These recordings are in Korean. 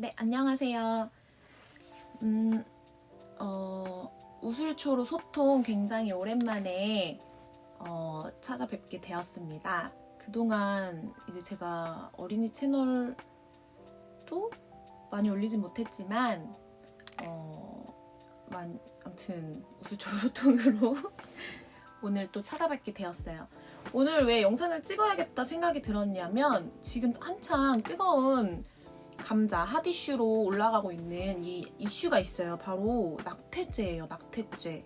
네, 안녕하세요. 음, 어, 우술초로 소통 굉장히 오랜만에 어, 찾아뵙게 되었습니다. 그동안 이제 제가 어린이 채널도 많이 올리진 못했지만, 어, 만, 아무튼 우술초로 소통으로 오늘 또 찾아뵙게 되었어요. 오늘 왜 영상을 찍어야겠다 생각이 들었냐면, 지금 한창 뜨거운 감자 핫 이슈로 올라가고 있는 이 이슈가 있어요. 바로 낙태죄예요. 낙태죄.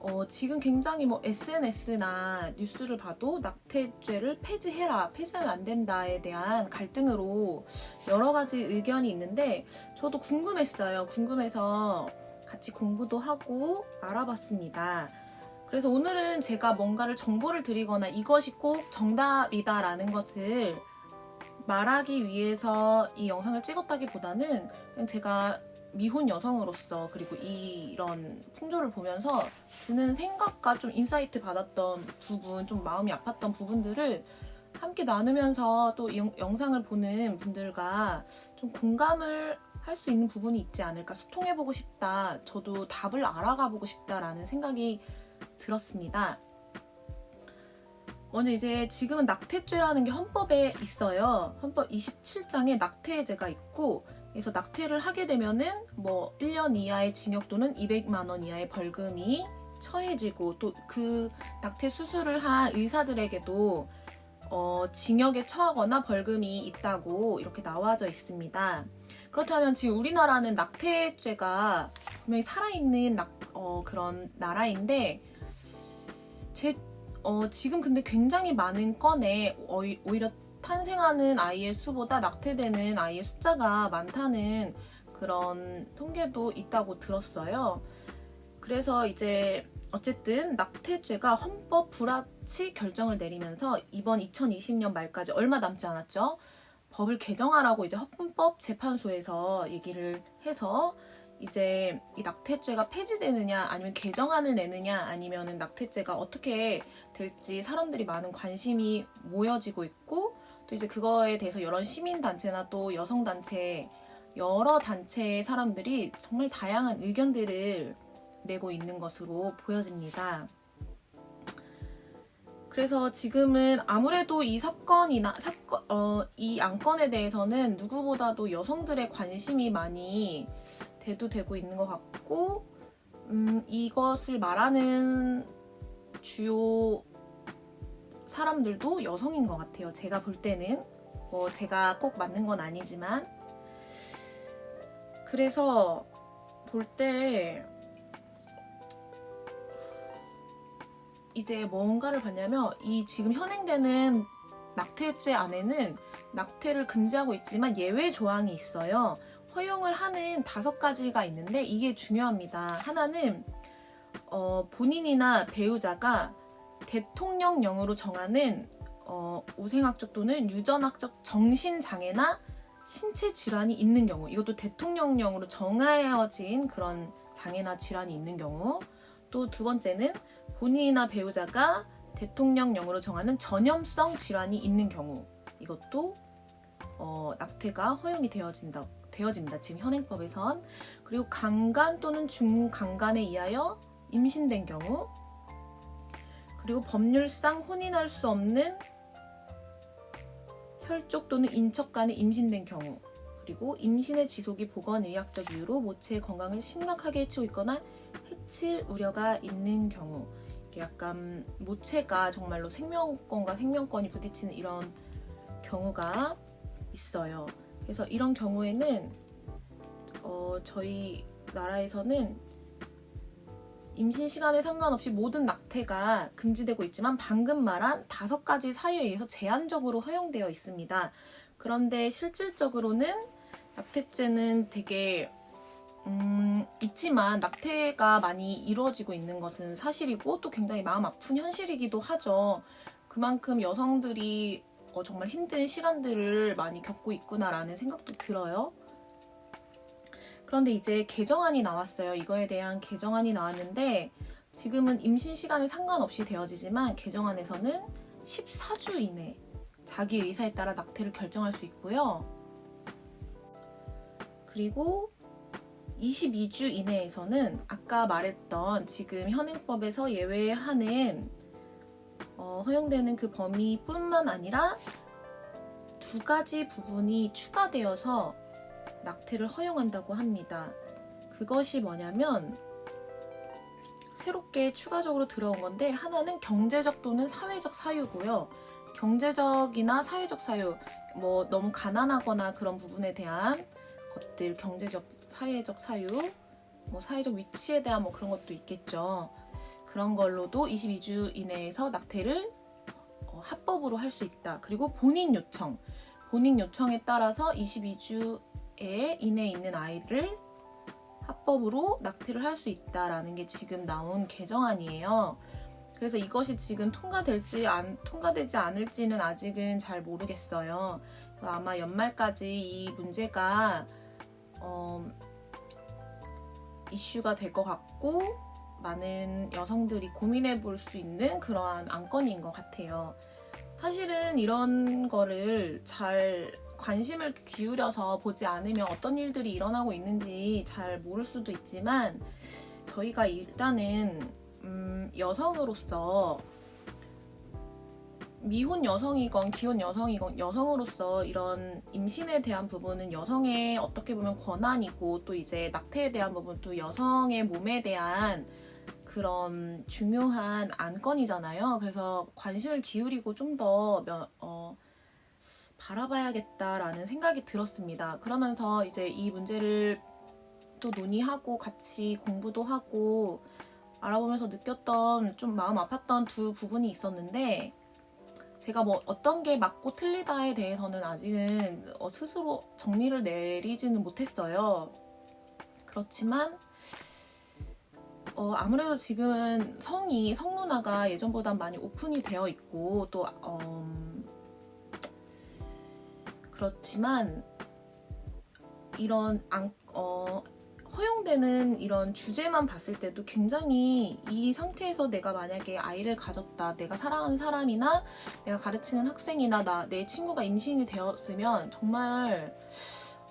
어, 지금 굉장히 뭐 SNS나 뉴스를 봐도 낙태죄를 폐지해라, 폐지하면 안 된다에 대한 갈등으로 여러 가지 의견이 있는데 저도 궁금했어요. 궁금해서 같이 공부도 하고 알아봤습니다. 그래서 오늘은 제가 뭔가를 정보를 드리거나 이것이 꼭 정답이다라는 것을 말하기 위해서 이 영상을 찍었다기보다는 제가 미혼 여성으로서 그리고 이런 풍조를 보면서 드는 생각과 좀 인사이트 받았던 부분, 좀 마음이 아팠던 부분들을 함께 나누면서 또이 영- 영상을 보는 분들과 좀 공감을 할 수 있는 부분이 있지 않을까 소통해보고 싶다. 저도 답을 알아가보고 싶다라는 생각이 들었습니다. 먼저 이제 지금은 낙태죄라는 게 헌법에 있어요. 헌법 27장에 낙태죄가 있고 그래서 낙태를 하게 되면은 뭐 1년 이하의 징역 또는 200만 원 이하의 벌금이 처해지고 또 그 낙태 수술을 한 의사들에게도 어, 징역에 처하거나 벌금이 있다고 이렇게 나와져 있습니다. 그렇다면 지금 우리나라는 낙태죄가 분명히 살아있는 낙- 어, 그런 나라인데 제 어, 지금 근데 굉장히 많은 건에 오히려 탄생하는 아이의 수보다 낙태되는 아이의 숫자가 많다는 그런 통계도 있다고 들었어요. 그래서 이제 어쨌든 낙태죄가 헌법 불합치 결정을 내리면서 이번 2020년 말까지 얼마 남지 않았죠. 법을 개정하라고 이제 헌법 재판소에서 얘기를 해서 이제 이 낙태죄가 폐지되느냐 아니면 개정안을 내느냐 아니면은 낙태죄가 어떻게 될지 사람들이 많은 관심이 모여지고 있고 또 이제 그거에 대해서 여러 시민 단체나 또 여성 단체 여러 단체의 사람들이 정말 다양한 의견들을 내고 있는 것으로 보여집니다. 그래서 지금은 아무래도 이 사건이나 사건 어, 이 안건에 대해서는 누구보다도 여성들의 관심이 많이 대두되고 있는 것 같고 음, 이것을 말하는 주요 사람들도 여성인 것 같아요. 제가 볼 때는 뭐 제가 꼭 맞는 건 아니지만 그래서 볼 때 이제 뭔가를 봤냐면 이 지금 현행되는 낙태죄 안에는 낙태를 금지하고 있지만 예외 조항이 있어요. 허용을 하는 다섯 가지가 있는데 이게 중요합니다. 하나는 어, 본인이나 배우자가 대통령령으로 정하는 어, 우생학적 또는 유전학적 정신장애나 신체 질환이 있는 경우 이것도 대통령령으로 정하여진 그런 장애나 질환이 있는 경우 또 두 번째는 본인이나 배우자가 대통령령으로 정하는 전염성 질환이 있는 경우 이것도 어, 낙태가 허용이 되어진다, 되어집니다. 지금 현행법에선 그리고 강간 또는 중강간에 의하여 임신된 경우 그리고 법률상 혼인할 수 없는 혈족 또는 인척 간에 임신된 경우 그리고 임신의 지속이 보건의학적 이유로 모체의 건강을 심각하게 해치고 있거나 해칠 우려가 있는 경우 약간 모체가 정말로 생명권과 생명권이 부딪히는 이런 경우가 있어요. 그래서 이런 경우에는 어, 저희 나라에서는 임신 시간에 상관없이 모든 낙태가 금지되고 있지만 방금 말한 다섯 가지 사유에 의해서 제한적으로 허용되어 있습니다. 그런데 실질적으로는 낙태죄는 되게 음, 있지만 낙태가 많이 이루어지고 있는 것은 사실이고 또 굉장히 마음 아픈 현실이기도 하죠. 그만큼 여성들이 어, 정말 힘든 시간들을 많이 겪고 있구나라는 생각도 들어요. 그런데 이제 개정안이 나왔어요. 이거에 대한 개정안이 나왔는데 지금은 임신 시간에 상관없이 되어지지만 개정안에서는 14주 이내 자기 의사에 따라 낙태를 결정할 수 있고요. 그리고 22주 이내에서는 아까 말했던 지금 현행법에서 예외하는 어, 허용되는 그 범위뿐만 아니라 두 가지 부분이 추가되어서 낙태를 허용한다고 합니다. 그것이 뭐냐면 새롭게 추가적으로 들어온 건데 하나는 경제적 또는 사회적 사유고요. 경제적이나 사회적 사유, 뭐 너무 가난하거나 그런 부분에 대한 것들, 경제적, 사회적 사유, 뭐 사회적 위치에 대한 뭐 그런 것도 있겠죠. 그런 걸로도 22주 이내에서 낙태를 어, 합법으로 할 수 있다. 그리고 본인 요청, 본인 요청에 따라서 22주에 이내에 있는 아이를 합법으로 낙태를 할 수 있다라는 게 지금 나온 개정안이에요. 그래서 이것이 지금 통과될지 안 통과되지 않을지는 아직은 잘 모르겠어요. 아마 연말까지 이 문제가 어, 이슈가 될 것 같고 많은 여성들이 고민해 볼 수 있는 그러한 안건인 것 같아요. 사실은 이런 거를 잘 관심을 기울여서 보지 않으면 어떤 일들이 일어나고 있는지 잘 모를 수도 있지만 저희가 일단은 음, 여성으로서 미혼 여성이건 기혼 여성이건 여성으로서 이런 임신에 대한 부분은 여성의 어떻게 보면 권한이고 또 이제 낙태에 대한 부분도 여성의 몸에 대한 그런 중요한 안건이잖아요. 그래서 관심을 기울이고 좀더 어, 바라봐야겠다라는 생각이 들었습니다. 그러면서 이제 이 문제를 또 논의하고 같이 공부도 하고 알아보면서 느꼈던 좀 마음 아팠던 두 부분이 있었는데 제가 뭐 어떤 게 맞고 틀리다에 대해서는 아직은 어, 스스로 정리를 내리지는 못했어요. 그렇지만 어, 아무래도 지금은 성이 성문화가 예전보다 많이 오픈이 되어 있고 또 음, 그렇지만 이런 안, 어, 허용되는 이런 주제만 봤을 때도 굉장히 이 상태에서 내가 만약에 아이를 가졌다, 내가 사랑하는 사람이나 내가 가르치는 학생이나 나, 내 친구가 임신이 되었으면 정말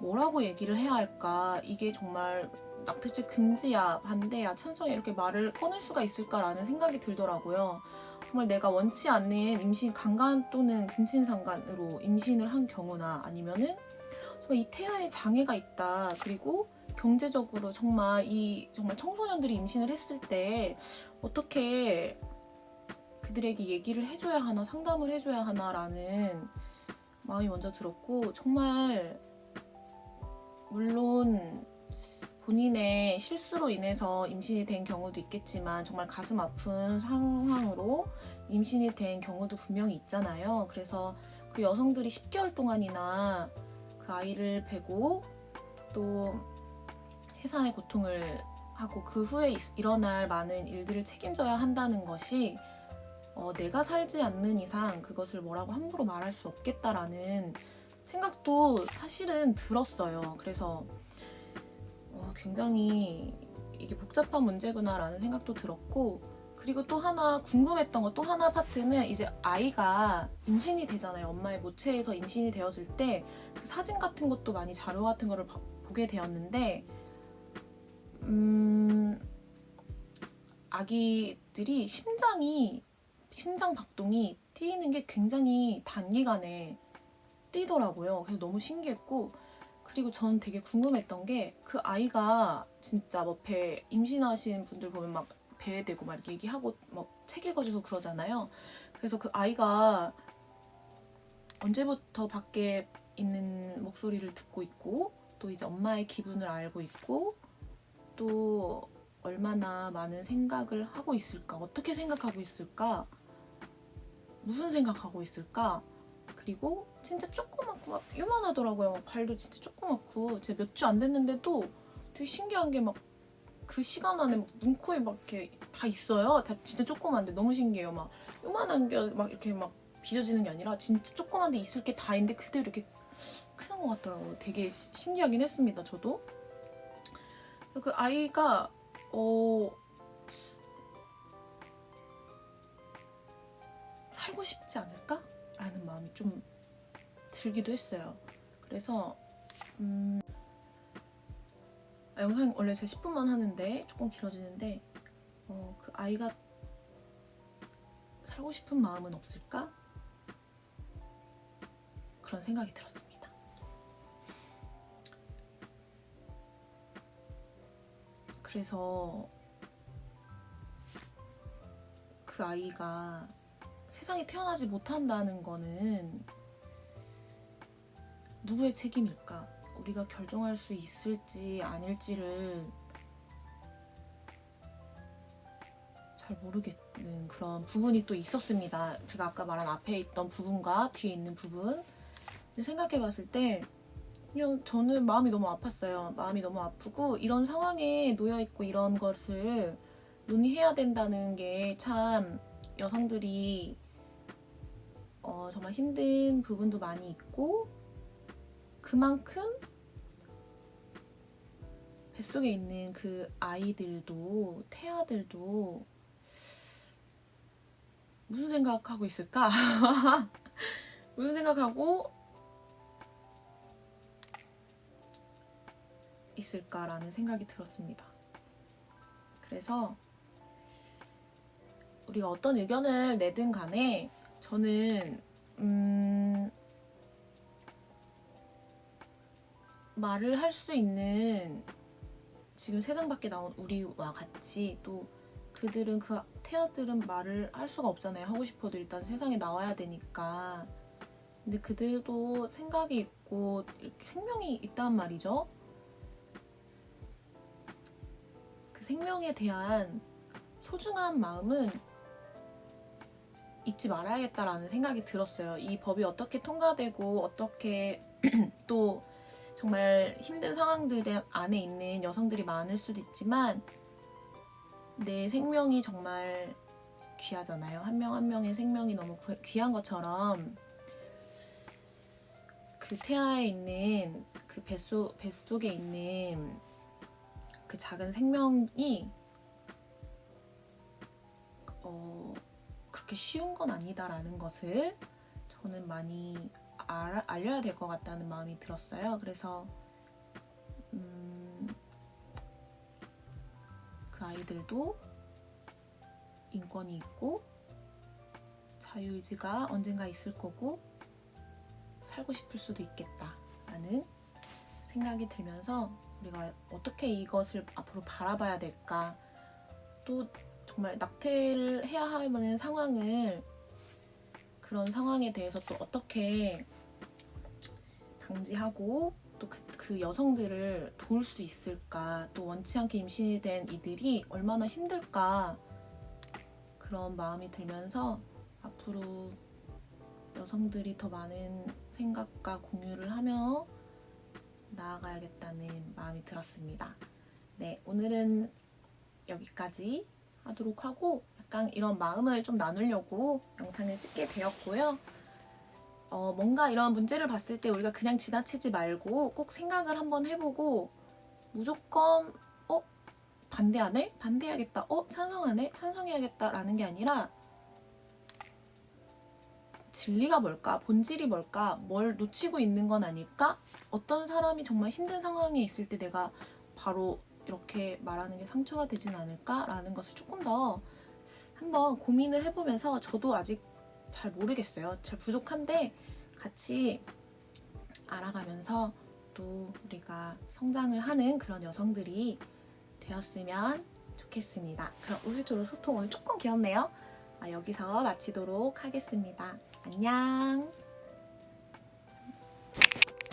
뭐라고 얘기를 해야 할까? 이게 정말 낙태죄 금지야, 반대야, 찬성이야 이렇게 말을 꺼낼 수가 있을까라는 생각이 들더라고요. 정말 내가 원치 않는 임신 강간 또는 근친상간으로 임신을 한 경우나 아니면은 정말 이 태아에 장애가 있다. 그리고 경제적으로 정말 이 정말 청소년들이 임신을 했을 때 어떻게 그들에게 얘기를 해줘야 하나 상담을 해줘야 하나라는 마음이 먼저 들었고 정말 물론 본인의 실수로 인해서 임신이 된 경우도 있겠지만 정말 가슴 아픈 상황으로 임신이 된 경우도 분명히 있잖아요. 그래서 그 여성들이 10개월 동안이나 그 아이를 베고 또 해산의 고통을 하고 그 후에 있- 일어날 많은 일들을 책임져야 한다는 것이 어, 내가 살지 않는 이상 그것을 뭐라고 함부로 말할 수 없겠다라는 생각도 사실은 들었어요. 그래서 어, 굉장히 이게 복잡한 문제구나라는 생각도 들었고 그리고 또 하나 궁금했던 거 또 하나 파트는 이제 아이가 임신이 되잖아요. 엄마의 모체에서 임신이 되었을 때 그 사진 같은 것도 많이 자료 같은 거를 봐- 보게 되었는데 음, 아기들이 심장이 심장 박동이 뛰는 게 굉장히 단기간에 뛰더라고요. 그래서 너무 신기했고 그리고 전 되게 궁금했던 게 그 아이가 진짜 뭐 배 임신하신 분들 보면 막 배에 대고 막 얘기하고 막 책 읽어주고 그러잖아요. 그래서 그 아이가 언제부터 밖에 있는 목소리를 듣고 있고 또 이제 엄마의 기분을 알고 있고 또 얼마나 많은 생각을 하고 있을까 어떻게 생각하고 있을까 무슨 생각하고 있을까 그리고 진짜 조그맣고 막 요만하더라고요 막 발도 진짜 조그맣고 제몇주 안 됐는데도 되게 신기한 게 막 그 시간 안에 막 눈, 코에 막 이렇게 다 있어요 다 진짜 조그만데 너무 신기해요 막 요만한 게 막 이렇게 막 빚어지는 게 아니라 진짜 조그만데 있을 게 다 있는데 그대로 이렇게 크는 것 같더라고요. 되게 시- 신기하긴 했습니다. 저도. 그 아이가 어 좀 들기도 했어요. 그래서 음 아, 영상 원래 제 10분만 하는데 조금 길어지는데 어, 그 아이가 살고 싶은 마음은 없을까? 그런 생각이 들었습니다. 그래서 그 아이가 세상에 태어나지 못한다는 거는 누구의 책임일까? 우리가 결정할 수 있을지 아닐지를 잘 모르겠는 그런 부분이 또 있었습니다. 제가 아까 말한 앞에 있던 부분과 뒤에 있는 부분을 생각해 봤을 때 그냥 저는 마음이 너무 아팠어요. 마음이 너무 아프고 이런 상황에 놓여 있고 이런 것을 논의해야 된다는 게 참 여성들이 어, 정말 힘든 부분도 많이 있고 그만큼 뱃속에 있는 그 아이들도 태아들도 무슨 생각하고 있을까? 무슨 생각하고 있을까라는 생각이 들었습니다. 그래서 우리가 어떤 의견을 내든 간에 저는 음, 말을 할 수 있는 지금 세상 밖에 나온 우리와 같이 또 그들은 그 태아들은 말을 할 수가 없잖아요. 하고 싶어도 일단 세상에 나와야 되니까. 근데 그들도 생각이 있고 이렇게 생명이 있단 말이죠. 그 생명에 대한 소중한 마음은 잊지 말아야겠다라는 생각이 들었어요. 이 법이 어떻게 통과되고 어떻게 또 정말 힘든 상황들 안에 있는 여성들이 많을 수도 있지만 내 생명이 정말 귀하잖아요. 한 명한 명의 생명이 너무 구- 귀한 것처럼 그 태아에 있는 그 뱃속, 뱃속에 있는 그 작은 생명이 어, 그렇게 쉬운 건 아니다라는 것을 저는 많이 알아, 알려야 될 것 같다는 마음이 들었어요. 그래서 음, 그 아이들도 인권이 있고 자유의지가 언젠가 있을 거고 살고 싶을 수도 있겠다라는 생각이 들면서 우리가 어떻게 이것을 앞으로 바라봐야 될까 또 정말 낙태를 해야 하는 상황을 그런 상황에 대해서 또 어떻게 방지하고 또그 여성들을 도울 수 있을까 또 원치 않게 임신이 된 이들이 얼마나 힘들까 그런 마음이 들면서 앞으로 여성들이 더 많은 생각과 공유를 하며 나아가야겠다는 마음이 들었습니다. 네, 오늘은 여기까지 하도록 하고 약간 이런 마음을 좀 나누려고 영상을 찍게 되었고요. 어, 뭔가 이런 문제를 봤을 때 우리가 그냥 지나치지 말고 꼭 생각을 한번 해보고 무조건 어? 반대하네? 반대해야겠다. 어? 찬성하네? 찬성해야겠다라는 게 아니라 진리가 뭘까? 본질이 뭘까? 뭘 놓치고 있는 건 아닐까? 어떤 사람이 정말 힘든 상황에 있을 때 내가 바로 이렇게 말하는 게 상처가 되진 않을까라는 것을 조금 더 한번 고민을 해보면서 저도 아직 잘 모르겠어요. 잘 부족한데 같이 알아가면서 또 우리가 성장을 하는 그런 여성들이 되었으면 좋겠습니다. 그럼 우슬초로 소통 오늘 조금 길었네요. 아, 여기서 마치도록 하겠습니다. 안녕.